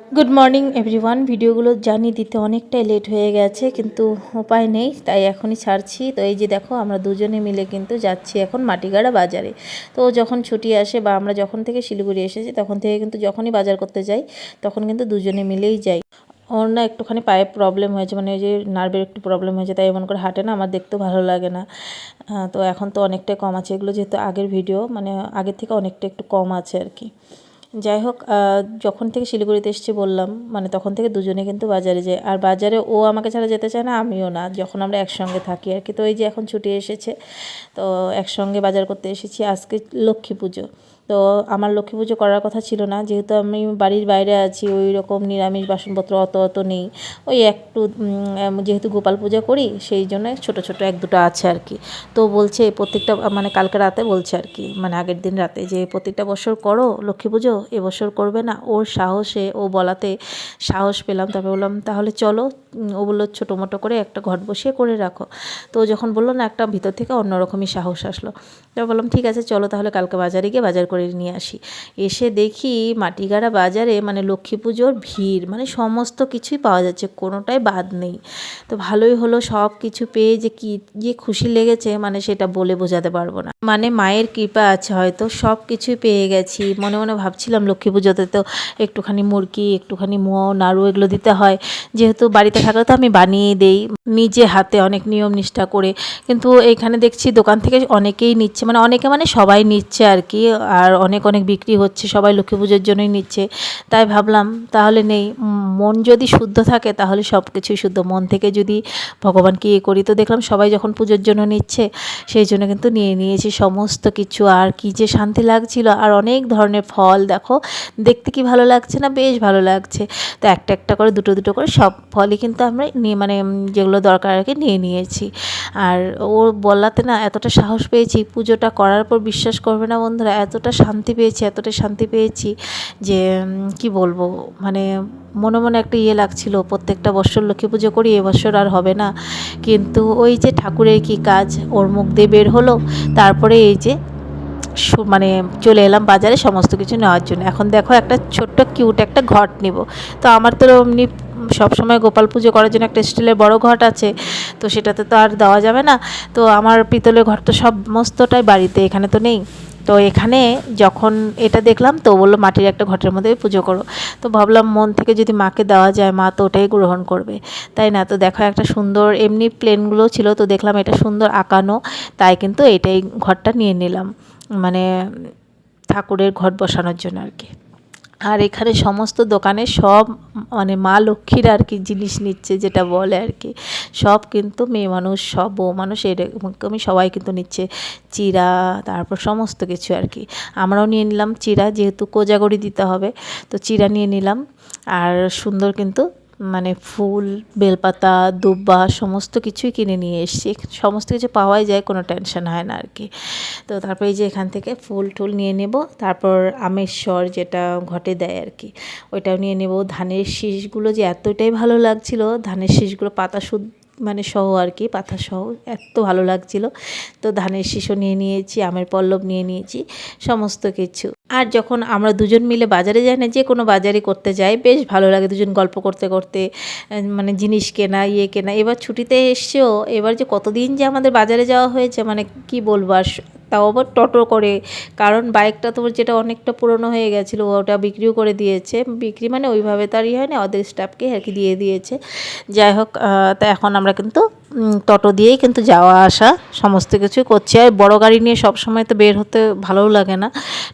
Good morning everyone ভিডিওগুলো জানিয়ে দিতে অনেকটাই লেট হয়ে গেছে, কিন্তু উপায় নেই, তাই এখনই ছাড়ছি। তো এই যে দেখো, আমরা দুজনে মিলে কিন্তু যাচ্ছি এখন মাটিগাড়া বাজারে। তো যখন ছুটি আসে বা আমরা যখন থেকে শিলিগুড়ি এসেছি, তখন থেকে কিন্তু যখনই বাজার করতে যাই, তখন কিন্তু দুজনে মিলেই যাই। ওর না একটুখানি পায়ে প্রবলেম হয়েছে মানে ওই যে নার্ভের একটু প্রবলেম হয়েছে, তাই এমন করে হাঁটে না, আমার দেখতেও ভালো লাগে না। তো এখন তো অনেকটাই কম আছে, এগুলো যেহেতু আগের ভিডিও মানে আগের থেকে অনেকটা একটু কম আছে আর কি। যাই হোক যখন থেকে শিলিগুড়িতে এসেছি বললাম মানে তখন থেকে দুজনে কিন্তু বাজারে যায় আর বাজারে ও আমাকে ছাড়া যেতে চায় না, আমিও না, যখন আমরা একসঙ্গে থাকি আর কি। তো এই যে এখন ছুটি এসেছে, তো একসঙ্গে বাজার করতে এসেছি, আজকে লক্ষ্মী পুজো। তো আমার লক্ষ্মী পুজো করার কথা ছিল না। যেহেতু আমি বাড়ির বাইরে আছি, ওই রকম নিরামিষ বাসনপত্র অত অত নেই। ওই একটু যেহেতু গোপাল পূজা করি, সেই জন্য ছোট ছোট এক দুটো আছে আর কি। তো বলছে প্রত্যেকটা মানে কালকে রাতে বলছে আর কি মানে আগের দিন রাতে যে প্রত্যেকটা বছর করো লক্ষ্মী পুজো এবছর করবে না। ওর সাহসে, ও বলাতে সাহস পেলাম তারপরে বললাম, তাহলে চলো। ও বলল, ছোটো মোটো করে একটা ঘট বসিয়ে করে রাখো। তো যখন বলল না, একটা ভিতর থেকে অন্যরকমই সাহস আসলো। তারপর বললাম, ঠিক আছে, চলো তাহলে কালকে বাজারে গিয়ে বাজার করে নিয়ে আসি। এসে দেখি মাটিগাড়া বাজারে মানে লক্ষ্মী পুজোর ভিড় মানে সমস্ত কিছুই পাওয়া যাচ্ছে, কোনোটাই বাদ নেই। তো ভালোই হলো সব কিছু পেয়ে যে কি, যে খুশি লেগেছে মানে সেটা বলে বোঝাতে পারব না। মানে মায়ের কৃপা আছে হয়তো, সব কিছুই পেয়ে গেছি। মনে মনে ভাবছিলাম লক্ষ্মী পুজোতে তো একটুখানি মুরগি, একটুখানি মোয়া, নাড়ু এগুলো দিতে হয়। যেহেতু বাড়িতে থাকলে তো আমি বানিয়ে দেই, নিজে হাতে অনেক নিয়ম নিষ্ঠা করে। কিন্তু এখানে দেখছি দোকান থেকে অনেকেই নিচ্ছে মানে অনেকে মানে সবাই নিচ্ছে আর কি। আর অনেক অনেক বিক্রি হচ্ছে, সবাই লক্ষ্মী পুজোর জন্যই নিচ্ছে। তাই ভাবলাম, তাহলে নেই মন যদি শুদ্ধ থাকে তাহলে সব কিছুই শুদ্ধ। মন থেকে যদি ভগবানকে ইয়ে করি, তো দেখলাম সবাই যখন পুজোর জন্য নিচ্ছে, সেই জন্য কিন্তু নিয়ে নিয়েছি সমস্ত কিছু। আর কি যে শান্তি লাগছিল, আর অনেক ধরনের ফল, দেখো, দেখতে কি ভালো লাগছে না, বেশ ভালো লাগছে। তো একটা একটা করে, দুটো দুটো করে সব ফলই কিন্তু আমরা নিয়ে মানে যেগুলো দরকার আর কি নিয়ে নিয়েছি। আর ও বলাতে না, এতটা সাহস পেয়েছি, পুজোটা করার পর বিশ্বাস করবে না বন্ধুরা, এতটা শান্তি পেয়েছি, এতটা শান্তি পেয়েছি যে কি বলব? মানে মনে মনে একটা ইয়ে লাগছিল, প্রত্যেকটা বছর লক্ষ্মী পুজো করি এবছর আর হবে না। কিন্তু ওই যে ঠাকুরের কি কাজ, ওর মুখ দিয়ে বের হলো, তারপরে এই যে মানে চলে এলাম বাজারে সমস্ত কিছু নেওয়ার জন্য। এখন দেখো একটা ছোট্ট কিউট একটা ঘট নিব। তো আমার তো এমনি সবসময় গোপাল পুজো করার জন্য একটা স্টিলের বড় ঘট আছে, তো সেটাতে তো আর দেওয়া যাবে না। তো আমার পিতলের ঘর তো সমস্তটাই বাড়িতে, এখানে তো নেই। তো এখানে যখন এটা দেখলাম, তো বলল, মাটির একটা ঘটের মধ্যে পুজো করো। তো ভাবলাম, মন থেকে যদি মাকে দেওয়া যায়, মা তো ওটাই গ্রহণ করবে। তাই না? তো দেখো, একটা সুন্দর, এমনি প্লেনগুলো ছিল, তো দেখলাম এটা সুন্দর আঁকানো। তাই কিন্তু এটাই ঘরটা নিয়ে নিলাম। মানে ঠাকুরের ঘর বসানোর জন্য আর কি। আর এখানে সমস্ত দোকানে সব মানে মা লক্ষ্মীর আর কি জিনিস নিচ্ছে, যেটা বলে আর কি। সব কিন্তু মেয়ে মানুষ, সব বউ মানুষ, এরকমই সবাই কিন্তু নিচ্ছে। চিরা, তারপর সমস্ত কিছু আর কি। আমরাও নিয়ে নিলাম চিরা, যেহেতু কোজাগরি দিতে হবে, তো চিরা নিয়ে নিলাম। আর সুন্দর কিন্তু মানে ফুল, বেলপাতা, দুব্বা, সমস্ত কিছুই কিনে নিয়ে এসেছি। সমস্ত কিছু পাওয়াই যায়, কোনো টেনশন হয় না আর কি তো তারপরে এই যে এখান থেকে ফুল টুল নিয়ে নেব, তারপর আমেশ্বর যেটা ঘটে দেয় আর কি ওইটাও নিয়ে নেব। ধানের শীষগুলো যে এতটাই ভালো লাগছিল, ধানের শীষগুলো পাতা শুদ্ধ মানে সহ আর কি পাতা সহ এত ভালো লাগছিল। তো ধানের শীষও নিয়ে নিয়েছি, আমের পল্লব নিয়ে নিয়েছি, সমস্ত কিছু। আর যখন আমরা দুজন মিলে বাজারে যাই না, যে কোনো বাজারে করতে যাই, বেশ ভালো লাগে দুজন গল্প করতে করতে মানে জিনিস কেনা ইয়ে কেনা। এবার ছুটিতে এসেও, এবার যে কতদিন যে আমাদের বাজারে যাওয়া হয়েছে মানে কি বলব, আর তাও আবার টোটো করে। কারণ বাইকটা তোমার যেটা অনেকটা পুরনো হয়ে গেছিল, ওটা বিক্রিও করে দিয়েছে। বিক্রি মানে ওইভাবে তারই হয় না ওদের স্টাফকে আর কি দিয়ে দিয়েছে। যাই হোক তা এখন আমরা কিন্তু টোটো দিয়েই কিন্তু যাওয়া আসা, সমস্ত কিছু করছি। আর বড় গাড়ি নিয়ে সব সময় তো বের হতে ভালোও লাগে না।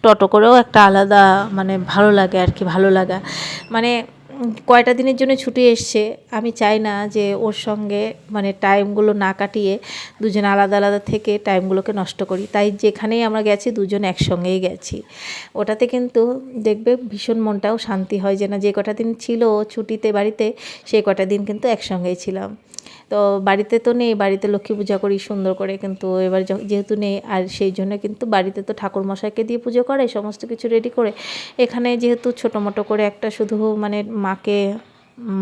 টোটো করেও একটা আলাদা মানে ভালো লাগে আর কি, ভালো লাগা। মানে কয়টা দিনের জন্য ছুটি এসছে, আমি চাই না যে ওর সঙ্গে মানে টাইমগুলো না কাটিয়ে দুজন আলাদা আলাদা থেকে টাইমগুলোকে নষ্ট করি। তাই যেখানেই আমরা গেছি দুজন একসঙ্গেই গেছি। ওটাতে কিন্তু দেখবে ভীষণ মনটাও শান্তি হয় যে না, যে কটা দিন ছিল ছুটিতে বাড়িতে সেই কটা দিন কিন্তু একসঙ্গেই ছিলাম। তো বাড়িতে তো নেই, বাড়িতে লক্ষ্মী পূজা করি, সুন্দর করে কিন্তু এবার যেহেতু নেই আর সেই জন্য কিন্তু বাড়িতে তো ঠাকুর মশাইকে দিয়ে পুজো করে, সমস্ত কিছু রেডি করে। এখানে যেহেতু ছোটো মোটো করে একটা শুধু মানে মাকে,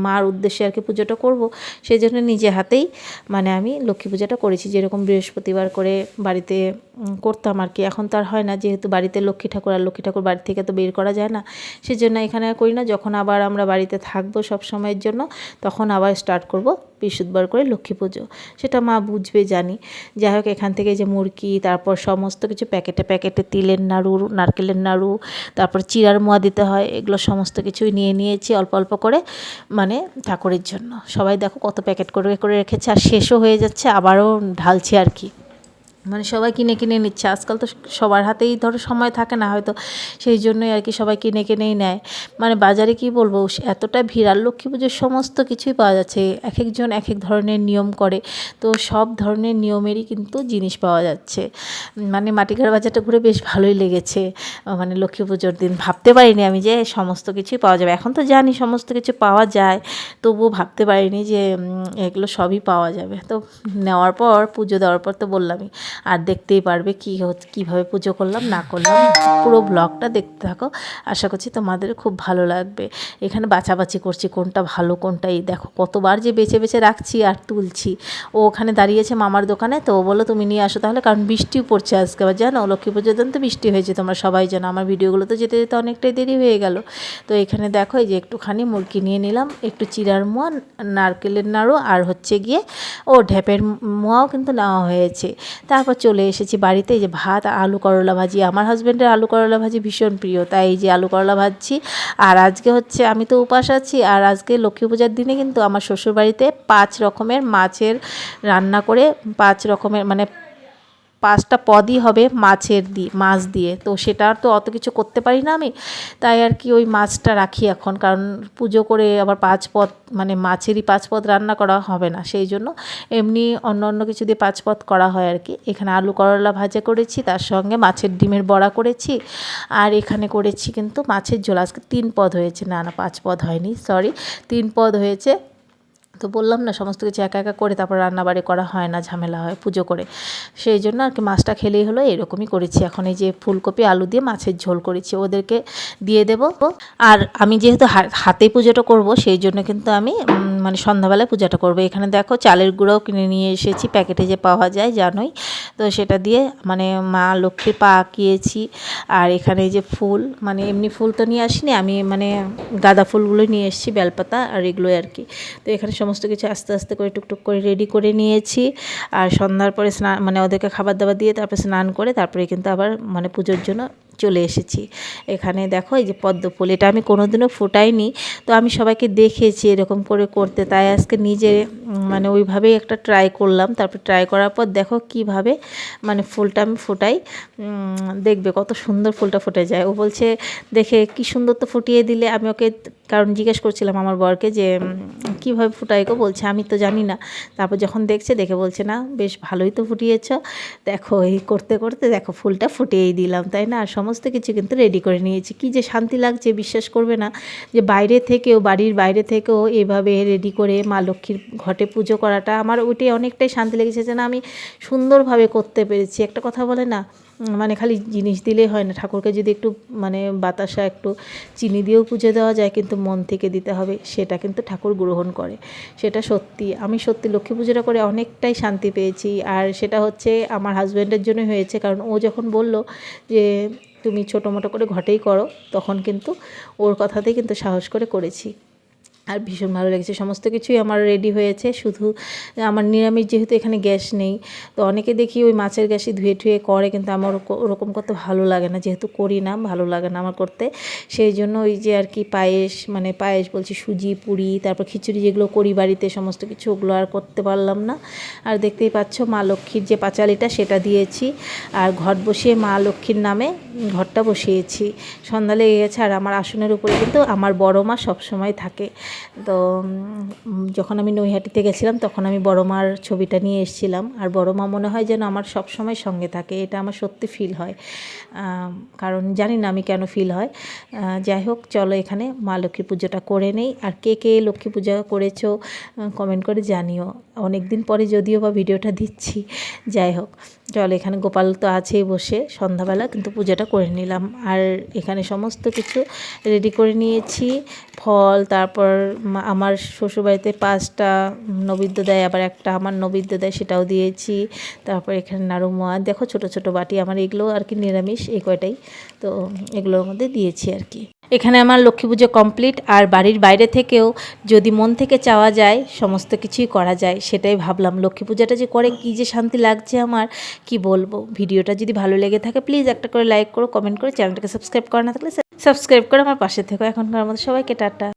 মার উদ্দেশ্যে আর কি পুজোটা করব সেই জন্য নিজে হাতেই মানে আমি লক্ষ্মী পূজাটা করেছি। যেরকম বৃহস্পতিবার করে বাড়িতে করতাম আর কি। এখন তো আর হয় না, যেহেতু বাড়িতে লক্ষ্মী ঠাকুর আর লক্ষ্মী ঠাকুর বাড়ি থেকে তো বের করা যায় না, সেজন্য এখানে আর করি না। যখন আবার আমরা বাড়িতে থাকব সব সময়ের জন্য, তখন আবার স্টার্ট করব বৃহস্পতিবার করে লক্ষ্মী পুজো। সেটা মা বুঝবে, জানি। যাই হোক, এখান থেকে যে মুরগি, তারপর সমস্ত কিছু প্যাকেটে প্যাকেটে তিলের নাড়ু, নারকেলের নাড়ু, তারপর চিরার মোয়া দিতে হয়, এগুলো সমস্ত কিছুই নিয়ে নিয়েছি অল্প অল্প করে মানে ঠাকুরের জন্য। সবাই দেখো কত প্যাকেট করে করে রেখেছে, আর শেষও হয়ে যাচ্ছে, আবারও ঢালছি আর কি। মানে সবাই কিনে কিনে নিচ্ছে। আজকাল তো সবার হাতেই ধরো সময় থাকে না হয়তো, সেই জন্যই আর কি সবাই কিনে কিনেই নেয়। মানে বাজারে কি বলব এতটা ভিড়, আর লক্ষ্মী পুজোর সমস্ত কিছুই পাওয়া যাচ্ছে। এক একজন এক এক ধরনের নিয়ম করে, তো সব ধরনের নিয়মেরই কিন্তু জিনিস পাওয়া যাচ্ছে। মানে মাটিঘাট বাজারটা ঘুরে বেশ ভালোই লেগেছে। মানে লক্ষ্মী পুজোর দিন ভাবতে পারিনি আমি যে সমস্ত কিছুই পাওয়া যাবে। এখন তো জানি সমস্ত কিছু পাওয়া যায়, তবুও ভাবতে পারিনি যে এগুলো সবই পাওয়া যাবে। তো নেওয়ার পর, পুজো দেওয়ার পর তো বললামই আর দেখতেই পারবে কী হচ্ছে কীভাবে পুজো করলাম, না করলাম, পুরো ব্লগটা দেখতে থাকো। আশা করছি তোমাদের খুব ভালো লাগবে। এখানে বাছাবাছি করছি কোনটা ভালো কোনটা এই দেখো। কতবার যে বেছে বেছে রাখছি আর তুলছি। ও ওখানে দাঁড়িয়েছে মামার দোকানে, তো ও বলল, তুমি নিয়ে আসো তাহলে, কারণ বৃষ্টিও পড়ছে আজকে আবার, জানো? লক্ষ্মী পুজোর দিন তো বৃষ্টি হয়েছে, তোমরা সবাই জানো। আমার ভিডিওগুলো তো যেতে যেতে অনেকটাই দেরি হয়ে গেল। তো এখানে দেখো, এই যে একটুখানি মুরগি নিয়ে নিলাম, একটু চিরার মোয়া, নারকেলের নাড়ু, আর হচ্ছে গিয়ে, ও ঢ্যাপের মোয়াও কিন্তু নেওয়া হয়েছে। তারপর চলে এসেছি বাড়িতে যে ভাত, আলু করলা ভাজি। আমার হাজব্যান্ডের আলু করলা ভাজি ভীষণ প্রিয়, তাই এই যে আলু করলা ভাজছি। আর আজকে হচ্ছে আমি তো উপাস আছি, আর আজকে লক্ষ্মী পূজার দিনে কিন্তু আমার শ্বশুরবাড়িতে পাঁচ রকমের মাছের রান্না করে, পাঁচ রকমের মানে পাঁচটা পদই হবে মাছের দিয়ে মাছ দিয়ে। তো সেটা তো অত কিছু করতে পারি না আমি। তাই আর কি ওই মাছটা রাখি এখন। কারণ পুজো করে আবার পাঁচ পদ মানে মাছেরই পাঁচ পদ রান্না করা হবে না। সেই জন্য এমনি অন্য অন্য কিছু দিয়ে পাঁচ পদ করা হয় আর কি। এখানে আলু করলা ভাজা করেছি, তার সঙ্গে মাছের ডিমের বড়া করেছি। আর এখানে করেছি কিন্তু মাছের ঝোল। আজকে তিন পদ হয়েছে। না না, পাঁচ পদ হয়নি সরি তিন পদ হয়েছে তো বললাম না, সমস্ত কিছু একা একা করে তারপর রান্নাবাড়ি করা হয় না, ঝামেলা হয় পুজো করে। সেই জন্য আর কি মাছটা খেলেই হলো, এরকমই করেছি। এখন এই যে ফুলকপি, আলু দিয়ে মাছের ঝোল করেছি, ওদেরকে দিয়ে দেব। আর আমি যেহেতু হাতে পুজোটা করব, সেই জন্য কিন্তু আমি মানে সন্ধ্যাবেলায় পূজাটা করব। এখানে দেখো চালের গুঁড়োও কিনে নিয়ে এসেছি, প্যাকেটে যে পাওয়া যায়, জানোই। তো সেটা দিয়ে মানে মা লক্ষ্মীর পা আঁকিয়েছি। আর এখানে যে ফুল মানে এমনি ফুল তো নিয়ে আসিনি, আমি মানে গাঁদা ফুলগুলো নিয়ে এসেছি, বেলপাতা আর এগুলোই আর কি। তো এখানে সমস্ত কিছু আস্তে আস্তে করে টুকটুক করে রেডি করে নিয়েছি। আর সন্ধ্যার পরে স্নান মানে ওদেরকে খাবার দাবার দিয়ে তারপরে স্নান করে, তারপরে কিন্তু আবার মানে পুজোর জন্য চলে এসেছি। এখানে দেখো এই যে পদ্ম ফুল, এটা আমি কোনোদিনও ফোটাইনি। তো আমি সবাইকে দেখেছি এরকম করে করতে। তাই আজকে নিজে মানে ওইভাবেই একটা ট্রাই করলাম। তারপর ট্রাই করার পর দেখো কীভাবে মানে ফুলটা আমি ফোটাই। দেখবে কত সুন্দর ফুলটা ফুটে যায়। ও বলছে, দেখে কি সুন্দর তো ফুটিয়ে দিলে। আমি ওকে, কারণ জিজ্ঞেস করছিলাম আমার বরকে যে কীভাবে ফুটাই গো বলছে, আমি তো জানি না। তারপর যখন দেখছে, দেখে বলছে, না, বেশ ভালোই তো ফুটিয়েছ। দেখো, এই করতে করতে দেখো, ফুলটা ফুটিয়েই দিলাম, তাই না? আর সমস্ত কিছু কিন্তু রেডি করে নিয়েছি। কি যে শান্তি লাগছে, বিশ্বাস করবে না যে বাইরে থেকেও, বাড়ির বাইরে থেকেও এভাবে রেডি করে মা লক্ষ্মীর ঘটে পুজো করাটা আমার ওইটাই অনেকটাই শান্তি লেগেছে যে, না, আমি সুন্দরভাবে করতে পেরেছি। একটা কথা বলে না মানে খালি জিনিস দিলেই হয় না। ঠাকুরকে যদি একটু মানে বাতাসা, একটু চিনি দিয়েও পুজো দেওয়া যায়, কিন্তু মন থেকে দিতে হবে, সেটা কিন্তু ঠাকুর গ্রহণ করে। সেটা সত্যি। আমি সত্যি লক্ষ্মী পুজোটা করে অনেকটাই শান্তি পেয়েছি। আর সেটা হচ্ছে আমার হাজব্যান্ডের জন্য হয়েছে, কারণ ও যখন বলল যে, তুমি ছোটো মোটো করে ঘটেই করো, তখন কিন্তু ওর কথাতেই কিন্তু সাহস করে করেছি। আর ভীষণ ভালো লেগেছে। সমস্ত কিছুই আমার রেডি হয়েছে। শুধু আমার নিরামিষ যেহেতু এখানে গ্যাস নেই, তো অনেকে দেখি ওই মাছের গ্যাসই ধুয়ে ঠুয়ে করে, কিন্তু আমার ওরকম করতে ভালো লাগে না। যেহেতু করি না, ভালো লাগে না আমার করতে। সেই জন্য ওই যে আর কি পায়েস মানে পায়েস বলছি, সুজি, পুরি, তারপর খিচুড়ি যেগুলো করি বাড়িতে, সমস্ত কিছু ওগুলো আর করতে পারলাম না। আর দেখতেই পাচ্ছ মা লক্ষ্মীর যে পাঁচালিটা, সেটা দিয়েছি। আর ঘট বসিয়ে মা লক্ষ্মীর নামে ঘরটা বসিয়েছি। সন্ধ্যা লেগে গেছে আর আমার আসনের উপরে কিন্তু আমার বড় মা সবসময় থাকে। তো যখন আমি নৈহাটিতে গেছিলাম তখন আমি বড় মার ছবিটা নিয়ে এসেছিলাম। আর বড় মা মনে হয় যেন আমার সব সময় সঙ্গে থাকে, এটা আমার সত্যি ফিল হয়। কারণ জানি না আমি কেন ফিল হয়। যাই হোক, চলো এখানে মা লক্ষ্মী পুজোটা করে নেই। আর কে কে লক্ষ্মী পূজা করেছ কমেন্ট করে জানিও। অনেক দিন পরে যদিও বা ভিডিওটা দিচ্ছি, যাই হোক। চল, এখানে গোপাল তো আছেই বসে সন্ধ্যাবেলা, কিন্তু পূজাটা করে নিলাম। আর এখানে সমস্ত কিছু রেডি করে নিয়েছি। ফল, তারপর আমার শ্বশুরবাড়িতে পাঁচটা নৈবেদ্য দেয়, আবার একটা আমার নৈবেদ্য দেয়, সেটাও দিয়েছি। তারপর এখানে নাড়ুমোয়া দেখো ছোট ছোট বাটি, আমার এগুলো আর কি নিরামিষ, এই কয়টাই। তো এগুলোর মধ্যে দিয়েছি আর কি। এখানে আমার লক্ষ্মী পুজো কমপ্লিট, আর বাড়ির বাইরে থেকেও যদি মন থেকে চাওয়া যায়, সমস্ত কিছুই করা যায়, সেটাই ভাবলাম। লক্ষ্মী পূজাটা যে করে কী যে শান্তি লাগছে আমার, কি বলব? ভিডিওটা যদি ভালো লেগে থাকে প্লিজ একটা করে লাইক করো কমেন্ট করো, চ্যানেলটাকে সাবস্ক্রাইব করা, না থাকলে সাবস্ক্রাইব করে আমার পাশে থেকো। এখনকার মতো সবাইকে টাটা।